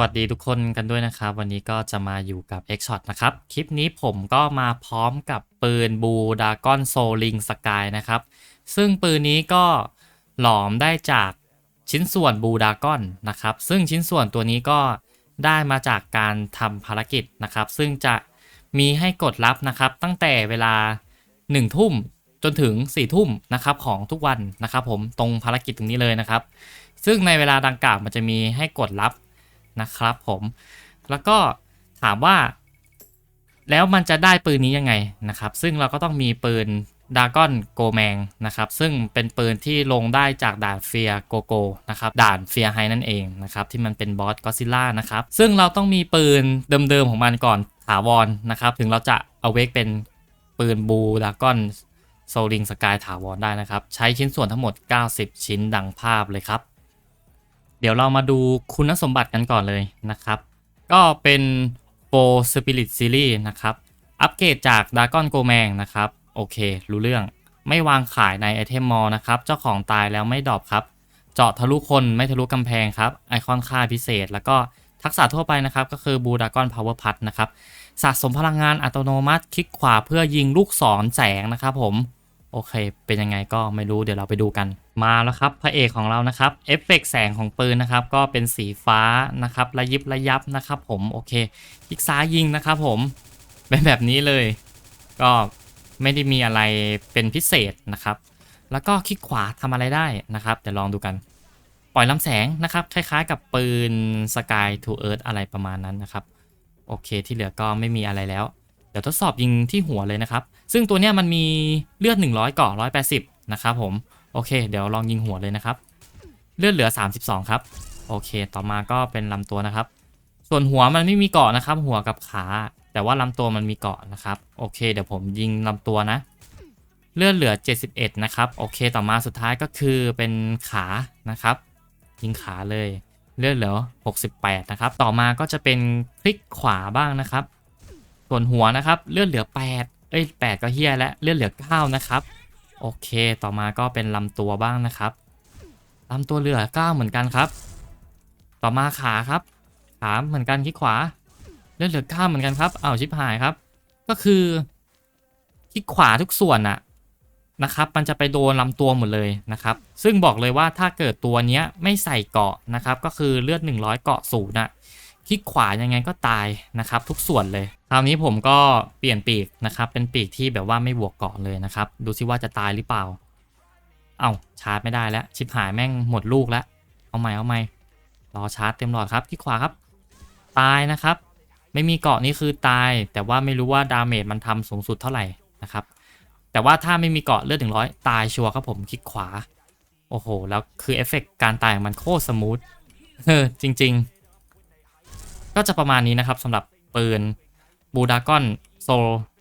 วัสดีทุกคนกันด้วยนะครับ วันนี้ก็จะมาอยู่กับ X Shot นะครับ คลิปนี้ผมก็มาพร้อมกับปืนบูดากอนโซลิงสกายนะครับ ซึ่งปืนนี้ก็หลอมได้จากชิ้นส่วนบูดากอนนะครับ ซึ่งชิ้นส่วนตัวนี้ก็ได้มาจากการทำภารกิจนะครับ ซึ่งจะมีให้กดรับนะครับ ตั้งแต่เวลา 1 ทุ่มจนถึง 4 ทุ่มนะครับของทุกวันนะครับ ผมตรงภารกิจตรงนี้เลยนะครับ ซึ่งในเวลาดังกล่าวมันจะมีให้กดรับ นะครับผมแล้วก็ถามว่า แล้วมันจะได้ปืนนี้ยังไงนะครับ ซึ่งเราก็ต้องมีปืนดากอนโกแมงนะครับ ซึ่งเป็นปืนที่ลงได้จากด่านเฟียโกโกนะครับ ด่านเฟียไฮนั่นเองนะครับ ที่มันเป็นบอสก็ซิล่านะครับ ซึ่งเราต้องมีปืนเดิมๆของมันก่อนถาวรนะครับ ถึงเราจะเอาเวกเป็นปืนบูดากอนโซลิงสกายถาวรได้นะครับ ใช้ชิ้นส่วนทั้งหมด 90 ชิ้นดังภาพเลยครับ เดี๋ยวเรามาดูคุณสมบัติกันก่อนเลยนะครับ ก็เป็นโ o Spirit Series นะครับ อัปเกรดจาก Dragon g o m a n นะครับ โอเค รู้เรื่องไม่วางขายในไอเทมมอลนะครับ เจ้าของตายแล้วไม่ดรอปครับ เจาะทะลุคนไม่ทะลุกำแพงครับ ไอคอนค่าพิเศษ แล้วก็ทักษะทั่วไปนะครับ ก็คือบูดากอนพาวเวอร์พัทนะครับ สะสมพลังงานอัตโนมัติ คลิกขวาเพื่อยิงลูกศรแสงนะครับผม โอเค เป็นยังไงก็ไม่รู้เดี๋ยวเราไปดูกัน มาแล้วครับพระเอกของเรานะครับเอฟเฟกต์แสงของปืนนะครับ ก็เป็นสีฟ้านะครับระยิบระยับนะครับผมโอเคคลิกซ้ายยิงนะครับผมเป็นแบบนี้เลย ก็ไม่ได้มีอะไรเป็นพิเศษนะครับ แล้วก็คลิกขวาทำอะไรได้นะครับเดี๋ยวลองดูกัน ปล่อยลำแสงนะครับ คล้ายๆ กับปืน Sky to Earth อะไรประมาณนั้นนะครับ โอเคที่เหลือก็ไม่มีอะไรแล้ว เดี๋ยวทดสอบยิงที่หัวเลยนะครับ ซึ่งตัวเนี้ยมันมีเลือด 100กาะ180 นะครับผม โอเค เดี๋ยวลองยิงหัวเลยนะครับ เลือดเหลือ 32 ครับ โอเค ต่อมาก็เป็นลำตัวนะครับ ส่วนหัวมันไม่มีเกาะนะครับ หัวกับขา แต่ว่าลำตัวมันมีเกาะนะครับ โอเค เดี๋ยวผมยิงลำตัวนะ เลือดเหลือ 71 นะครับ โอเค ต่อมาสุดท้ายก็คือเป็นขานะครับ ยิงขาเลย เลือดเหลือ 68 นะครับ ต่อมาก็จะเป็นคลิกขวาบ้างนะครับ ส่วนหัวนะครับเลือดเหลือ 8 เอ้ย 8 ก็เฮียแล้วเลือดเหลือ 9 นะครับ โอเคต่อมาก็เป็นลำตัวบ้างนะครับลำตัวเหลือ 9 เหมือนกันครับ ต่อมาขาครับ ขาเหมือนกันคลิกขวา เลือดเหลือ 9 เหมือนกันครับอ้าวชิบหายครับ ก็คือคลิกขวาทุกส่วนอะนะครับ มันจะไปโดนลำตัวหมดเลยนะครับ ซึ่งบอกเลยว่าถ้าเกิดตัวเนี้ยไม่ใส่เกาะนะครับ ก็คือเลือด 100 เกาะศูนย์อะคลิกขวายังไงก็ตายนะครับ ทุกส่วนเลย คราวนี้ผมก็เปลี่ยนปีกนะครับ เป็นปีกที่แบบว่าไม่บวกเกาะเลยนะครับ ดูซิว่าจะตายหรือเปล่า เอา้าชาร์จไม่ได้แล้ว ชิบหายแม่งหมดลูกแล้ว เอาใหม่เอาใหม่รอชาร์จเต็มหลอดครับคลิกขวาครับ ตายนะครับ ไม่มีเกาะนี่คือตาย แต่ว่าไม่รู้ว่าดาเมจมันทำสูงสุดเท่าไหร่นะครับ แต่ว่าถ้าไม่มีเกาะเลือดถึงร้อยตายชัวร์ครับผมคลิกขวา โอ้โห แล้วคือเอฟเฟกการตายของมันโคตรสมูทเออจริง ๆ ก็จะประมาณนี้นะครับสำหรับปืน บูดากอนโซ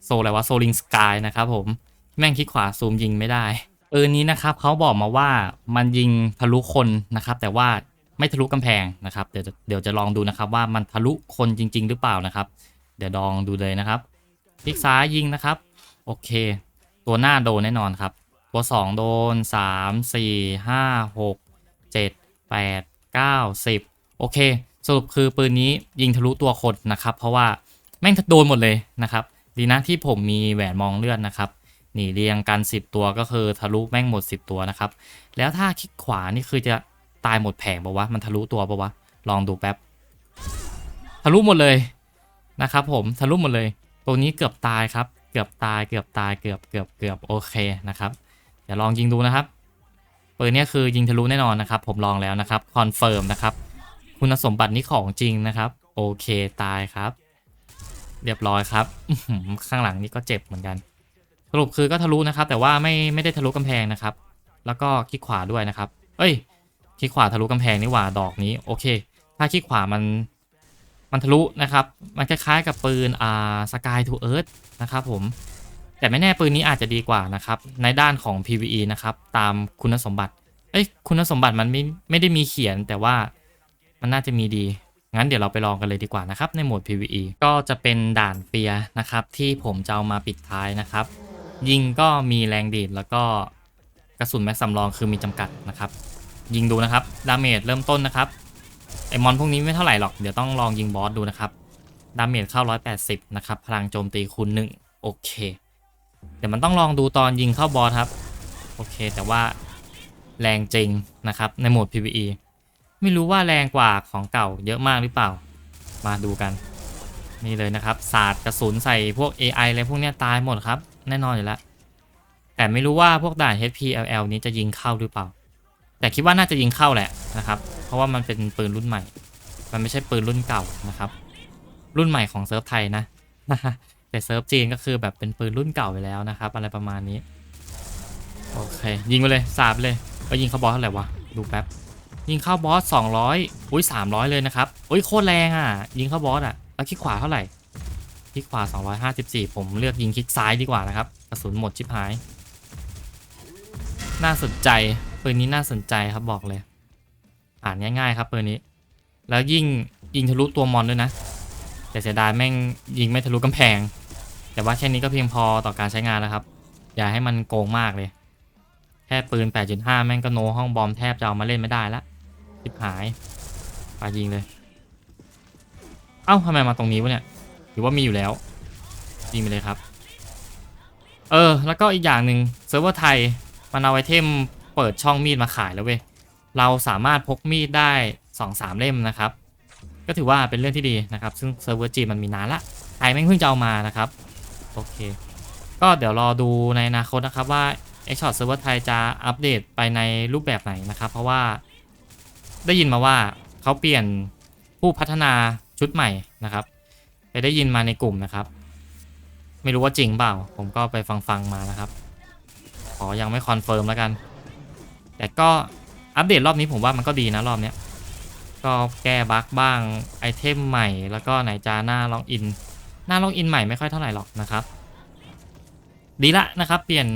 โซอะไรวะโซลิงสกายนะครับผมแม่งคลิกขวาซูมยิงไม่ได้ปืนนี้นะครับเขาบอกมาว่ามันยิงทะลุคนนะครับ แต่ว่าไม่ทะลุกำแพงนะครับเดี๋ยวจะเดี๋ยวจะลองดูนะครับ ว่ามันทะลุคนจริง ๆ หรือเปล่านะครับ เดี๋ยวลองดูเลยนะครับคลิกซ้ายยิงนะครับ โอเค ตัวหน้าโดนแน่นอนครับ ตัว 2 โดน 3 4 5 6 7 8 9 10 โอเค สรุปคือปืนนี้ยิงทะลุตัวคนนะครับ เพราะว่า แม่งโดนหมดเลยนะครับ ดีนะที่ผมมีแหวนมองเลือดนะครับนี่เรียงกัน 10 ตัวก็คือทะลุแม่งหมด 10 ตัวนะครับ แล้วถ้าคลิกขวานี่คือจะตายหมดแผงปะวะ มันทะลุตัวปะวะ ลองดูแป๊บ ทะลุหมดเลยนะครับผม ทะลุหมดเลยตัวนี้เกือบตายครับ เกือบตาย เกือบตาย เกือบเกือบเกือบโอเคนะครับ เดี๋ยวลองยิงดูนะครับปืนนี้คือยิงทะลุแน่นอนนะครับ ผมลองแล้วนะครับ คอนเฟิร์มนะครับ คุณสมบัตินี้ของจริงนะครับ โอเค ตายครับ เรียบร้อยครับข้างหลังนี่ก็เจ็บเหมือนกัน สรุปคือก็ทะลุนะครับ แต่ว่าไม่ไม่ได้ทะลุกำแพงนะครับ แล้วก็คลิกขวาด้วยนะครับ เอ้ยคลิกขวาทะลุกำแพงนี่หว่าดอกนี้โอเค ถ้าคลิกขวามันมันทะลุนะครับ มันคล้ายๆกับปืนอ่าสกายทูเอิร์ธนะครับผมแต่ไม่แน่ปืนนี้อาจจะดีกว่านะครับ ในด้านของ PVE นะครับ ตามคุณสมบัติ เอ้ยคุณสมบัติมันไม่ไม่ได้มีเขียนแต่ว่ามันน่าจะมีดี งั้นเดี๋ยวเราไปลองกันเลยดีกว่านะครับในโหมด PVE ก็จะเป็นด่านเปียนะครับที่ผมจะเอามาปิดท้ายนะครับ ยิงก็มีแรงดีดแล้วก็กระสุนแม็กสำรองคือมีจำกัดนะครับ ยิงดูนะครับดาเมจเริ่มต้นนะครับไอมอนพวกนี้ไม่เท่าไหร่หรอกเดี๋ยวต้องลองยิงบอสดูนะครับดาเมจเข้า 180 นะครับพลังโจมตีคูณ1โอเค เดี๋ยวมันต้องลองดูตอนยิงเข้าบอสครับ โอเค แต่ว่าแรงจริงนะครับในโหมด PVE ไม่รู้ว่าแรงกว่าของเก่าเยอะมากหรือเปล่า มาดูกัน นี่เลยนะครับศาสตร์กระสุนใส่พวก AI อะไรพวกเนี้ยตายหมดครับ แน่นอนอยู่แล้วแต่ไม่รู้ว่าพวกด่าน HPLL นี้จะยิงเข้าหรือเปล่า แต่คิดว่าน่าจะยิงเข้าแหละนะครับ เพราะว่ามันเป็นปืนรุ่นใหม่ มันไม่ใช่ปืนรุ่นเก่านะครับ รุ่นใหม่ของเซิร์ฟไทยนะ แต่เซิร์ฟจีนก็คือแบบเป็นปืนรุ่นเก่าไปแล้วนะครับ อะไรประมาณนี้ โอเค ยิงไปเลยสาบเลยเอ้ยยิงเขาบอสเท่าไหร่วะ ดูแป๊บ ยิงเข้าบอส200อุ้ย300 เลยนะครับอุ้ยโคตรแรงอะ ยิงเข้าบอสอะแล้วคลิกขวาเท่าไหร่คลิกขวา 254 ผมเลือกยิงคลิกซ้ายดีกว่านะครับกระสุนหมดชิบหาย น่าสนใจปืนนี้น่าสนใจครับบอกเลย อ่านง่ายๆครับปืนนี้ แล้วยิ่งยิงทะลุตัวมอนด้วยนะ แต่เสียดายแม่งยิงไม่ทะลุกำแพง แต่ว่าแค่นี้ก็เพียงพอต่อการใช้งานแล้วครับ อย่าให้มันโกงมากเลยแค่ปืน 8.5 แม่งก็โนห้องบอมแทบจะเอามาเล่นไม่ได้ละ ชิบหายไปยิงเลย เอ้าทำไมมาตรงนี้วะเนี่ยหรือว่ามีอยู่แล้ว ยิงไปเลยครับ เออ แล้วก็อีกอย่างหนึ่งเซิร์ฟเวอร์ไทยมันเอาไอเทมเปิดช่องมีดมาขายแล้วเว้ย เราสามารถพกมีดได้2-3เล่มนะครับ ก็ถือว่าเป็นเรื่องที่ดีนะครับ ซึ่งเซิร์ฟเวอร์จีนมันมีนานละไทยแม่งเพิ่งจะเอามานะครับ โอเค ก็เดี๋ยวรอดูในอนาคตนะครับว่า x s h o t Server ไทยจะอัปเดตไปในรูปแบบไหนนะครับ เพราะว่า ได้ยินมาว่าเขาเปลี่ยนผู้พัฒนาชุดใหม่นะครับ ไปได้ยินมาในกลุ่มนะครับ ไม่รู้ว่าจริงเปล่า ผมก็ไปฟังฟังๆมานะครับ ขอยังไม่คอนเฟิร์มแล้วกัน แต่ก็อัปเดตรอบนี้ผมว่ามันก็ดีนะรอบเนี้ย ก็แก้บั๊กบ้างไอเทมใหม่ แล้วก็ไหนจะหน้าล็อกอิน หน้าล็อกอินใหม่ไม่ค่อยเท่าไหร่หรอกนะครับ ดีละนะครับ เปลี่ยน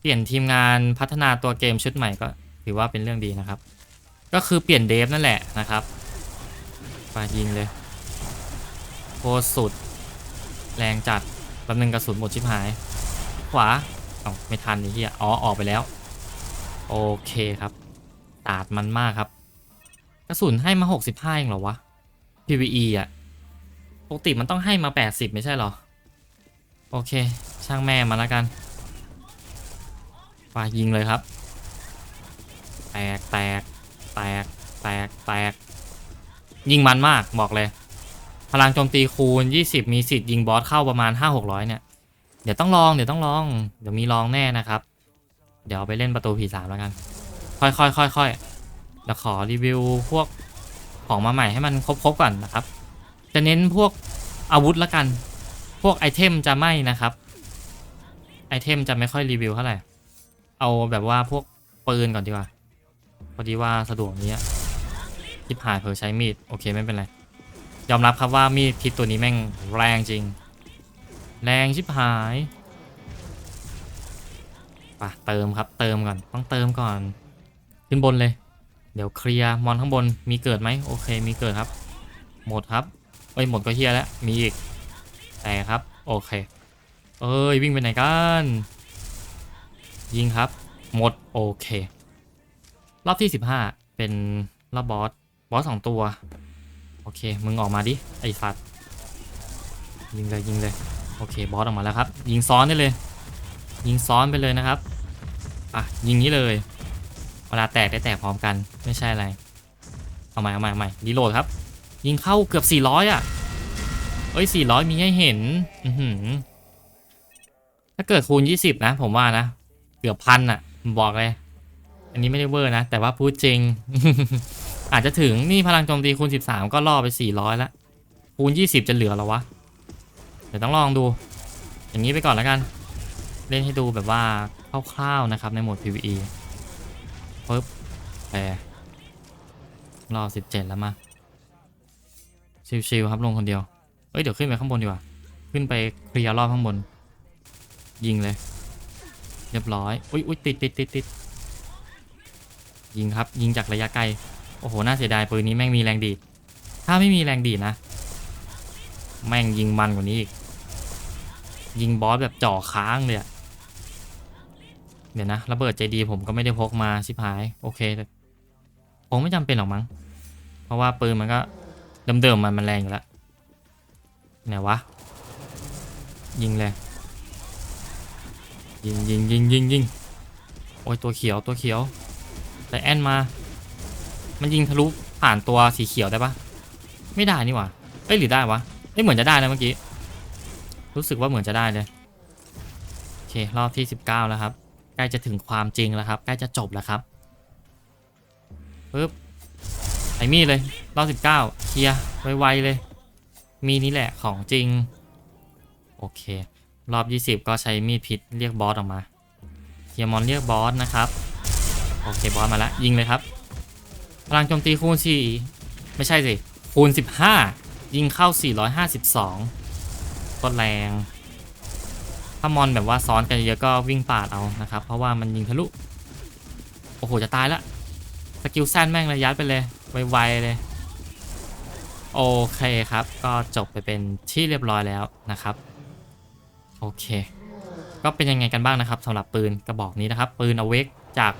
เปลี่ยนทีมงานพัฒนาตัวเกมชุดใหม่ก็ ถือว่าเป็นเรื่องดีนะครับ ก็คือเปลี่ยนเดฟนั่นแหละนะครับไปยิงเลยโคตรสุด แรงจัดแป๊บนึงกระสุนหมดชิบหาย ขวาอ้าไม่ทันนี่เฮียอ๋อออกไปแล้ว โอเคครับตาดมันมากครับ กระสุนให้มา 65เองเหรอวะ PVE อะปกติมันต้องให้มา 80 ไม่ใช่หรอ โอเค ช่างแม่มาแล้วกันไปยิงเลยครับ แตกแตกแตกแตกแตกยิงมันมากบอกเลย พลังโจมตีคูณ 20 มีสิทธิ์ยิงบอสเข้าประมาณ 5-600 เนี่ย เดี๋ยวต้องลองเดี๋ยวต้องลอง เดี๋ยวมีลองแน่นะครับ เดี๋ยวไปเล่นประตูผีสามแล้วกัน ค่อยๆค่อยๆเดี๋ยวขอรีวิวพวกของมาใหม่ให้มันครบๆก่อนนะครับ จะเน้นพวกอาวุธละกัน พวกไอเทมจะไม่นะครับ ไอเทมจะไม่ค่อยรีวิวเท่าไหร่ เอาแบบว่าพวกปืนก่อนดีกว่า พอดีว่าสะดวกนี้ทิพหายเผลอใช้มีด โอเคไม่เป็นไร ยอมรับครับว่ามีดพิษตัวนี้แม่งแรงจริง แรงชิบหายปะเติมครับเติมก่อนต้องเติมก่อน ขึ้นบนเลย เดี๋ยวเคลียร์มอนข้างบนมีเกิดไหมโอเคมีเกิดครับ หมดครับเอ้ยหมดก็เฮียแล้วมีอีกแต่ครับโอเค เอ้ยวิ่งไปไหนกัน ยิงครับ หมดโอเค รอบที่ 15 เป็นรอบบอส บอสสองตัว โอเค มึงออกมาดิ ไอ้สัตว์ ยิงเลยยิงเลย โอเค บอสออกมาแล้วครับ ยิงซ้อนได้เลย ยิงซ้อนไปเลยนะครับ อะ ยิงนี้เลย เวลาแตกได้แตกพร้อมกัน ไม่ใช่อะไร เอาใหม่เอาใหม่เอาใหม่รีโหลดครับ ยิงเข้าเกือบ 400 อะ เอ้ย 400 มีให้เห็น อือหือ ถ้าเกิดคูณ 20 นะ ผมว่านะ เกือบพันอะผมบอกเลย อันนี้ไม่ได้เวอร์นะ แต่ว่าพูดจริง อาจจะถึงนี่พลังโจมตีคูณ 13 ก็ล่อไป 400แล้วคูณ 20 จะเหลือแล้ววะ เดี๋ยวต้องลองดู อย่างนี้ไปก่อนแล้วกัน เล่นให้ดูแบบว่าคร่าวๆนะครับในโหมด PVE ปึ๊บแปรรอ 17 แล้วมาชิวๆครับลงคนเดียว เอ้ยเดี๋ยวขึ้นไปข้างบนดีกว่า ขึ้นไปเคลียร์รอบข้างบน ยิงเลย เรียบร้อย อุ้ยอุ้ยติดติดติดติด ยิงครับ ยิงจากระยะไกล โอ้โห น่าเสียดายปืนนี้แม่งมีแรงดีด ถ้าไม่มีแรงดีดนะ แม่งยิงมันกว่านี้อีก ยิงบอสแบบจ่อค้างเลยอะเดี๋ยวนะระเบิดใจดีผมก็ไม่ได้พกมาชิบหาย โอเคงไม่จำเป็นหรอกมั้ง เพราะว่าปืนมันก็เดิมๆมันมันแรงอยู่แล้วไหนวะ ยิงเลยยิงยิงยิงยิงยิงโอ้ยตัวเขียวตัวเขียว แต่แอนมา มันยิงทะลุผ่านตัวสีเขียวได้ปะไม่ได้นี่หว่าเอ้ยหรือได้วะเอ้ยเหมือนจะได้นะเมื่อกี้ รู้สึกว่าเหมือนจะได้เลย โอเค รอบที่ 19 แล้วครับ ใกล้จะถึงความจริงแล้วครับ ใกล้จะจบแล้วครับปึ๊บไอ้มีดเลย รอบ 19เคลียร์ไวๆเลย มีนี่แหละของจริง โอเค รอบ 20 ก็ใช้มีดพิษเรียกบอสออกมาเคลียมอนเรียกบอสนะครับ โอเคบอสมาแล้วยิงเลยครับ พลังโจมตีคูณ4ไม่ใช่สิคูณ15ยิงเข้า452ก็แรง ถ้ามอนแบบว่าซ้อนกันเยอะก็วิ่งปาดเอานะครับ เพราะว่ามันยิงทะลุ โอ้โห จะตายละสกิลแซนแม่งเลยยัดไปเลย ไวๆเลย โอเคครับ ก็จบไปเป็นที่เรียบร้อยแล้วนะครับ โอเค ก็เป็นยังไงกันบ้างนะครับสำหรับปืนกระบอกนี้นะครับ ปืนอเวกจาก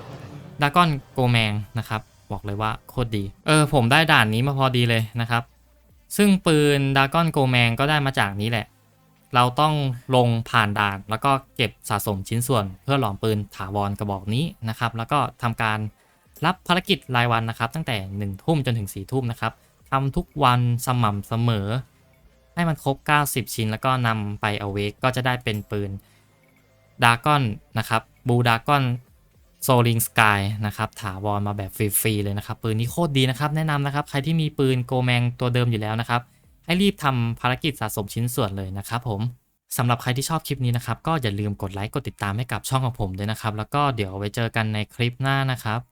ดากอนโกแมงนะครับ บอกเลยว่าโคตรดี เออ ผมได้ด่านนี้มาพอดีเลยนะครับ ซึ่งปืนดากอนโกแมงก็ได้มาจากนี้แหละ เราต้องลงผ่านด่าน แล้วก็เก็บสะสมชิ้นส่วน เพื่อหลอมปืนถาวรกระบอกนี้นะครับ แล้วก็ทำการรับภารกิจรายวันนะครับ ตั้งแต่1นึ่ทุ่มจนถึง4ี่ทุ่มนะครับทำทุกวันสม่ำเสมอ ให้มันครบ 90 ชิ้น แล้วก็นำไปเอาเวกก็จะได้เป็นปืนดากอนนะครับบูดากอน โซลิงสกายนะครับถาวรมาแบบฟรีๆเลยนะครับ ปืนนี้โคตรดีนะครับ แนะนำนะครับ ใครที่มีปืนโกแมงตัวเดิมอยู่แล้วนะครับ ให้รีบทำภารกิจสะสมชิ้นส่วนเลยนะครับผมสำหรับใครที่ชอบคลิปนี้นะครับ ก็อย่าลืมกดไลค์กดติดตามให้กับช่องของผมด้วยนะครับ แล้วก็เดี๋ยวไว้เจอกันในคลิปหน้านะครับ